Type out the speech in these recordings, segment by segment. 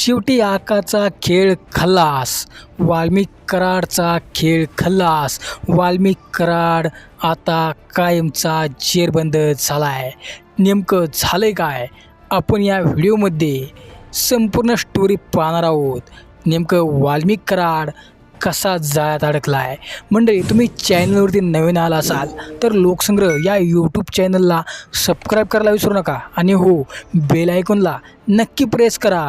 शेवटी आकाचा खेळ खलास वाल्मिक कराडचा खेळ खल्लास वाल्मिक कराड आता कायमचा जेरबंद झाला आहे नेमकं झालं आहे काय? आपण या व्हिडिओमध्ये संपूर्ण स्टोरी पाहणार आहोत. नेमकं वाल्मिक कराड कसा जाळ्यात अडकला आहे मंडळी तुम्ही चॅनलवरती नवीन आला असाल तर लोकसंग्रह या यूट्यूब चॅनलला सबस्क्राईब करायला विसरू नका. आणि हो बेल आयकॉनला नक्की प्रेस करा.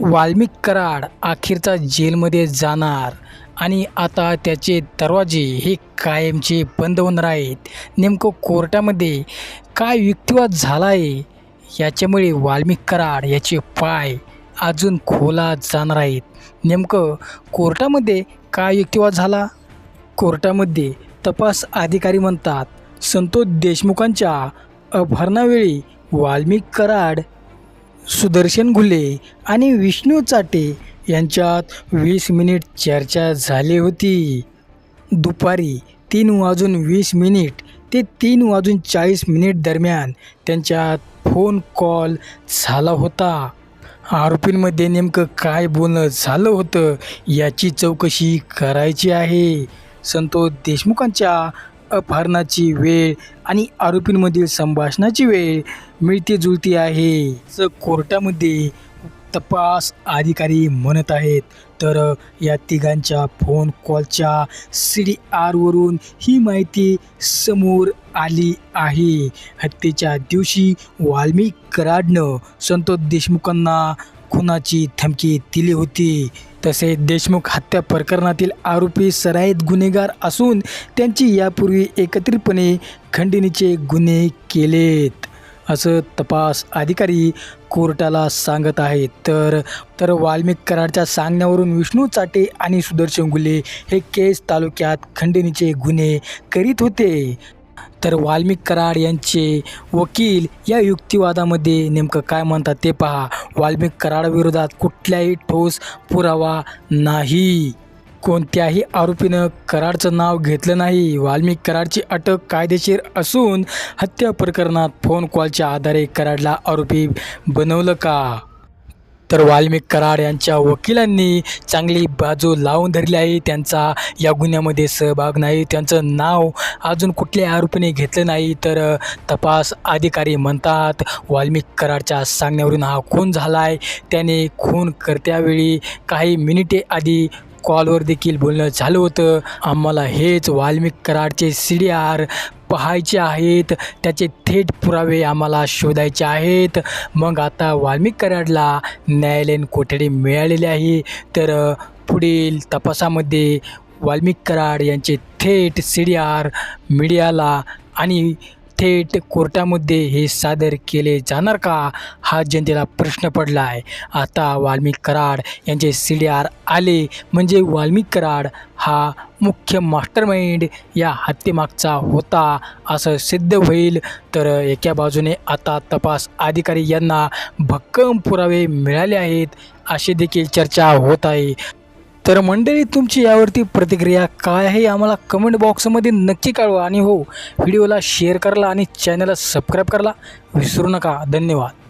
वाल्मिक कराड अखेरचा जेलमध्ये जाणार. आणि आता त्याचे दरवाजे हे कायमचे बंद होणार आहेत. नेमकं कोर्टामध्ये काय युक्तिवाद झाला आहे याच्यामुळे वाल्मिक कराड याचे पाय अजून खोला जाणार आहेत. नेमकं कोर्टामध्ये काय युक्तिवाद झाला? कोर्टामध्ये तपास अधिकारी म्हणतात संतोष देशमुखांच्या अपहरणावेळी वाल्मिक कराड सुदर्शन घुले आणि विष्णू चाटे यांच्यात वीस मिनिट चर्चा झाली होती. दुपारी तीन वाजून वीस मिनिट ते तीन वाजून चाळीस मिनिट दरम्यान त्यांच्यात फोन कॉल झाला होता. आरोपींमध्ये नेमकं काय बोलणं झालं होतं याची चौकशी करायची आहे. संतोष देशमुखांच्या अपहरणाची वेळ आणि आरोपींमधील संभाषणाची वेळ मिळती जुळती आहे. असं कोर्टामध्ये तपास अधिकारी म्हणत आहेत. तर या तिघांच्या फोन कॉलच्या सी डी आरवरून ही माहिती समोर आली आहे. हत्येच्या दिवशी वाल्मिक कराडनं संतोष देशमुखांना खुनाची धमकी दिली होती. तसेच देशमुख हत्या प्रकरणातील आरोपी सराईत गुन्हेगार असून त्यांची यापूर्वी एकत्रितपणे खंडणीचे गुन्हे केलेत. असं तपास अधिकारी कोर्टाला सांगत आहेत. तर तर वाल्मिक कराडच्या सांगण्यावरून विष्णू चाटे आणि सुदर्शन गुले हे केस तालुक्यात खंडणीचे गुन्हे करीत होते. तर वाल्मिक कराड यांचे वकील या युक्तिवादामध्ये नेमकं काय म्हणतात ते पहा. वाल्मिक कराडविरोधात कुठल्याही ठोस पुरावा नाही. कोणत्याही आरोपीनं कराडचं नाव घेतलं नाही. वाल्मिक कराडची अटक कायदेशीर असून हत्या प्रकरणात फोन कॉलच्या आधारे कराडला आरोपी बनवलं का? तर वाल्मिक कराड यांच्या वकिलांनी चांगली बाजू लावून धरली आहे. त्यांचा या गुन्ह्यामध्ये सहभाग नाही. त्यांचं नाव अजून कुठल्या आरोपीने घेतलं नाही. तर तपास अधिकारी म्हणतात वाल्मिक कराडच्या सांगण्यावरून हा खून झाला आहे त्याने खून करत्यावेळी काही मिनिटे आधी कॉलवर देखील बोलणं झालं होतं. आम्हाला हेच वाल्मिक कराडचे सी डी आर पाहायचे आहेत. त्याचे थेट पुरावे आम्हाला शोधायचे आहेत. मग आता वाल्मिक कराडला न्यायालयीन कोठडी मिळालेली आहे. तर पुढील तपासामध्ये वाल्मिक कराड यांचे थेट सी डी आर मीडियाला आणि थेट कोर्टामध्ये हे सादर केले जाणार का? हा जनतेला प्रश्न पडला आहे आता वाल्मिक कराड यांचे सी डी आर आले म्हणजे वाल्मिक कराड हा मुख्य मास्टरमाइंड या हत्येमागचा होता असं सिद्ध होईल. तर एका बाजूने आता तपास अधिकारी यांना भक्कम पुरावे मिळाले आहेत अशी देखील चर्चा होत आहे. तर मंडळी तुमची यावरती प्रतिक्रिया काय आहे आम्हाला कमेंट बॉक्समध्ये नक्की कळवा. आणि हो व्हिडिओला शेअर करायला आणि चॅनलला सबस्क्राईब करायला विसरू नका. धन्यवाद.